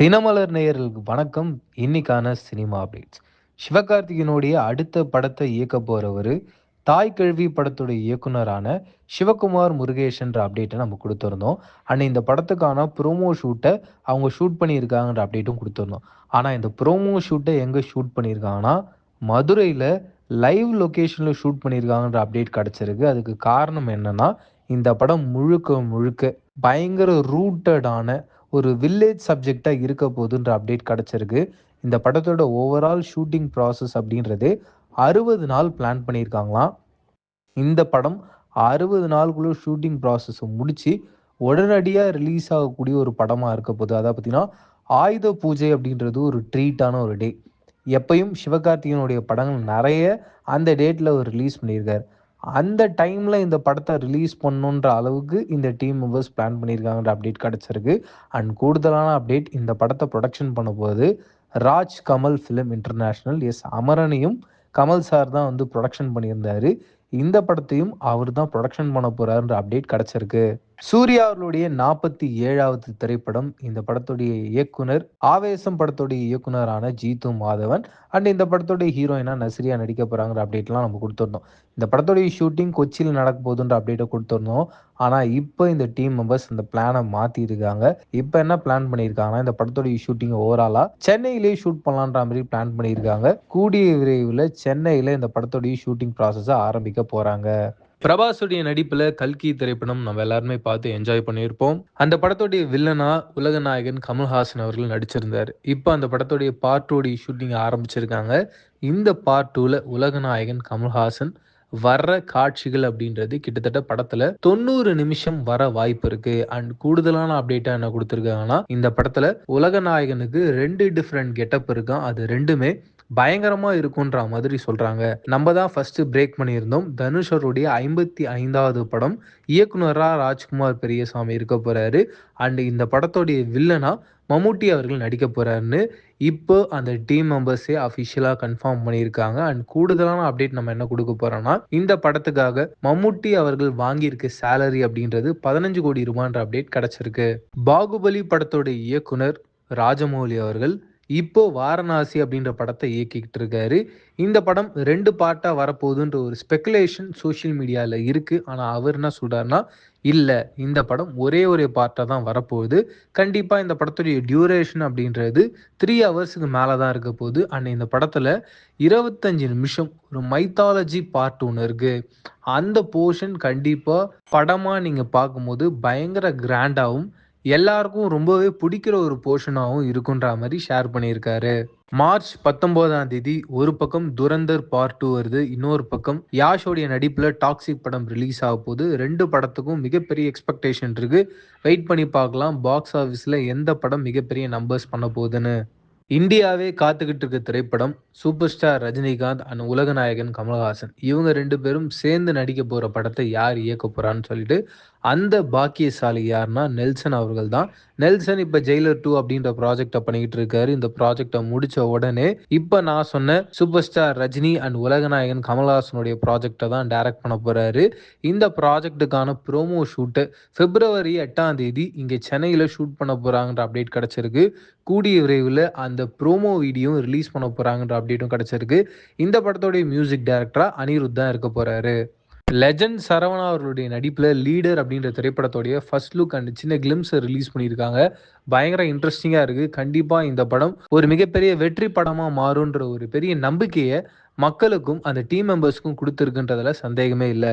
தினமலர் நேயர்களுக்கு வணக்கம். இன்னைக்கான சினிமா அப்டேட்ஸ். சிவகார்த்திகனுடைய அடுத்த படத்தை இயக்க போறவர் தாய் கல்வி படத்துடைய இயக்குனரான சிவகுமார் முருகேஷன்ற அப்டேட்டை நம்ம கொடுத்துருந்தோம். அண்ட் இந்த படத்துக்கான ப்ரோமோ ஷூட்டை அவங்க ஷூட் பண்ணியிருக்காங்கன்ற அப்டேட்டும் கொடுத்துருந்தோம். ஆனால் இந்த ப்ரோமோ ஷூட்டை எங்கே ஷூட் பண்ணியிருக்காங்கன்னா மதுரையில் லைவ் லொக்கேஷனில் ஷூட் பண்ணியிருக்காங்கன்ற அப்டேட் கிடச்சிருக்கு. அதுக்கு காரணம் என்னென்னா இந்த படம் முழுக்க முழுக்க பயங்கர ரூட்டடான ஒரு வில்லேஜ் சப்ஜெக்டாக இருக்க போதுன்ற அப்டேட் கிடச்சிருக்கு. இந்த படத்தோட ஓவரால் ஷூட்டிங் ப்ராசஸ் அப்படின்றது அறுபது நாள் பிளான் பண்ணியிருக்காங்களாம். இந்த படம் அறுபது நாளுக்குள்ள ஷூட்டிங் ப்ராசஸை முடித்து உடனடியாக ரிலீஸ் ஆகக்கூடிய ஒரு படமாக இருக்க போகுது. அதாவது பார்த்தீங்கன்னா ஆயுத பூஜை அப்படின்றது ஒரு ட்ரீட்டான ஒரு டே எப்பயும் சிவகார்த்திகனுடைய படங்கள் நிறைய அந்த டேட்டில் அவர் ரிலீஸ் பண்ணியிருக்கார். அந்த டைமில் இந்த படத்தை ரிலீஸ் பண்ணுன்ற அளவுக்கு இந்த டீம் மெம்பர்ஸ் பிளான் பண்ணியிருக்காங்கன்ற அப்டேட் கிடச்சிருக்கு. அண்ட் கூடுதலான அப்டேட் இந்த படத்தை ப்ரொடக்ஷன் பண்ண போது ராஜ் கமல் ஃபிலிம் இன்டர்நேஷ்னல் எஸ் அமரனையும் கமல் சார் தான் வந்து ப்ரொடக்ஷன் பண்ணியிருந்தார். இந்த படத்தையும் அவர் தான் ப்ரொடக்ஷன் பண்ண போகிறாருன்ற அப்டேட் கிடச்சிருக்கு. சூர்யா அவர்களுடைய நாற்பத்தி ஏழாவது திரைப்படம் இந்த படத்துடைய இயக்குனர் ஆவேசம் படத்துடைய இயக்குனரான ஜீது மாதவன் அண்ட் இந்த படத்துடைய ஹீரோயினா நஸ்ரியா நடிக்க போறாங்கிற அப்டேட்லாம் நம்ம கொடுத்துருந்தோம் இந்த படத்துடைய ஷூட்டிங் கொச்சியில் நடக்க போகுதுன்ற அப்டேட்டை கொடுத்துருந்தோம் ஆனால் இப்போ இந்த டீம் மெம்பர்ஸ் இந்த பிளானை மாற்றிருக்காங்க இப்போ என்ன பிளான் பண்ணியிருக்காங்கன்னா இந்த படத்துடைய ஷூட்டிங் ஓவராலாக சென்னையிலேயே ஷூட் பண்ணலான்ற மாதிரி பிளான் பண்ணியிருக்காங்க கூடிய விரைவில் சென்னையில் இந்த படத்துடைய ஷூட்டிங் ப்ராசஸை ஆரம்பிக்க போகிறாங்க பிரபாஸுடைய நடிப்புல கல்கி திரைப்படம் நம்ம எல்லாருமே பார்த்து என்ஜாய் பண்ணியிருப்போம். அந்த படத்துடைய வில்லனா உலக நாயகன் கமல்ஹாசன் அவர்கள் நடிச்சிருந்தார். இப்போ அந்த படத்துடைய பார்ட் டூடைய ஷூட்டிங் ஆரம்பிச்சிருக்காங்க. இந்த பார்ட் டூல உலக நாயகன் கமல்ஹாசன் வர்ற காட்சிகள் அப்படின்றது கிட்டத்தட்ட படத்துல தொண்ணூறு நிமிஷம் வர வாய்ப்பு இருக்கு. அண்ட் கூடுதலான அப்டேட்டா என்ன கொடுத்துருக்காங்கன்னா இந்த படத்துல உலக நாயகனுக்கு ரெண்டு டிஃப்ரெண்ட் கெட்டப் இருக்கான் அது ரெண்டுமே பயங்கரமா இருக்குன்ற மாதிரி சொல்றாங்க. நம்ம தான் ஃபர்ஸ்ட் பிரேக் பண்ணியிருந்தோம். தனுஷ் அவருடைய ஐம்பத்தி ஐந்தாவது படம் இயக்குனரா ராஜ்குமார் பெரியசாமி இருக்க போறாரு. அண்ட் இந்த படத்துடைய வில்லனா மம்முட்டி அவர்கள் நடிக்க போறாருன்னு இப்போ அந்த டீம் மெம்பர்ஸே அஃபிஷியலாக கன்ஃபார்ம் பண்ணியிருக்காங்க. அண்ட் கூடுதலான அப்டேட் நம்ம என்ன கொடுக்க போறோம்னா இந்த படத்துக்காக மம்முட்டி அவர்கள் வாங்கியிருக்க சேலரி அப்படின்றது பதினஞ்சு கோடி ரூபான்ற அப்டேட் கிடைச்சிருக்கு. பாகுபலி படத்தோட இயக்குனர் ராஜமௌலி அவர்கள் இப்போ வாரணாசி அப்படின்ற படத்தை இயக்கிக்கிட்டு இருக்காரு. இந்த படம் ரெண்டு பாட்டாக வரப்போகுதுன்ற ஒரு ஸ்பெகுலேஷன் சோஷியல் மீடியாவில் இருக்குது ஆனால் அவர் என்ன சொல்கிறாருன்னா இல்லை இந்த படம் ஒரே ஒரே பார்ட்டாக தான் வரப்போகுது. கண்டிப்பாக இந்த படத்துடைய டியூரேஷன் அப்படின்றது த்ரீ ஹவர்ஸுக்கு மேலே தான் இருக்க போகுது. அண்ட் இந்த படத்தில் இருபத்தஞ்சு நிமிஷம் ஒரு மைத்தாலஜி பார்ட் ஒன்று இருக்குது அந்த போர்ஷன் கண்டிப்பாக படமாக நீங்கள் பார்க்கும்போது பயங்கர கிராண்டாகவும் எல்லாருக்கும் ரொம்பவே பிடிக்கிற ஒரு போர்ஷனாகவும் இருக்குன்ற மாதிரி ஷேர் பண்ணியிருக்காரு. மார்ச் பத்தொன்பதாம் தேதி ஒரு பக்கம் துரந்தர் பார்ட் டூ வருது இன்னொரு பக்கம் யாஷோடைய நடிப்புல டாக்ஸிக் படம் ரிலீஸ் ஆக போது ரெண்டு படத்துக்கும் மிகப்பெரிய எக்ஸ்பெக்டேஷன் இருக்கு. வெயிட் பண்ணி பார்க்கலாம் பாக்ஸ் ஆஃபீஸில் எந்த படம் மிகப்பெரிய நம்பர்ஸ் பண்ண போகுதுன்னு. இந்தியாவே காத்துக்கிட்டு இருக்க திரைப்படம் சூப்பர் ஸ்டார் ரஜினிகாந்த் அண்ட் உலகநாயகன் கமல்ஹாசன். இவங்க ரெண்டு பேரும் சேர்ந்து நடிக்க போற படத்தை யார் இயக்க போறான்னு சொல்லிட்டு அந்த பாக்கியசாலி யாருன்னா நெல்சன் அவர்கள் தான். நெல்சன் இப்போ ஜெயிலர் டூ அப்படின்ற ப்ராஜெக்டை பண்ணிக்கிட்டு இருக்காரு. இந்த ப்ராஜெக்டை முடிச்ச உடனே இப்போ நான் சொன்ன சூப்பர் ஸ்டார் ரஜினி அண்ட் உலகநாயகன் கமல்ஹாசனுடைய ப்ராஜெக்டை தான் டைரக்ட் பண்ண போறாரு. இந்த ப்ராஜெக்ட்டுக்கான ப்ரோமோ ஷூட்டு பிப்ரவரி எட்டாம் தேதி இங்கே சென்னையில் ஷூட் பண்ண போறாங்கன்ற அப்டேட் கிடைச்சிருக்கு. கூடிய விரைவில் அந்த ப்ரோமோ வீடியோ ரிலீஸ் பண்ண போகிறாங்கன்ற அப்டேட்டும் கிடச்சிருக்கு. இந்த படத்தோடைய மியூசிக் டைரக்டராக அனிருத் தான் இருக்க போகிறாரு லெஜண்ட் சரவணா அவர்களுடைய நடிப்பில் லீடர் அப்படின்ற திரைப்படத்தோடைய ஃபர்ஸ்ட் லுக் அண்ட் சின்ன கிளிம்ஸை ரிலீஸ் பண்ணியிருக்காங்க. பயங்கர இன்ட்ரெஸ்டிங்காக இருக்குது கண்டிப்பாக இந்த படம் ஒரு மிகப்பெரிய வெற்றி படமாக மாறுன்ற ஒரு பெரிய நம்பிக்கையை மக்களுக்கும் அந்த டீம் மெம்பர்ஸ்க்கும் கொடுத்துருக்குன்றதில் சந்தேகமே இல்லை.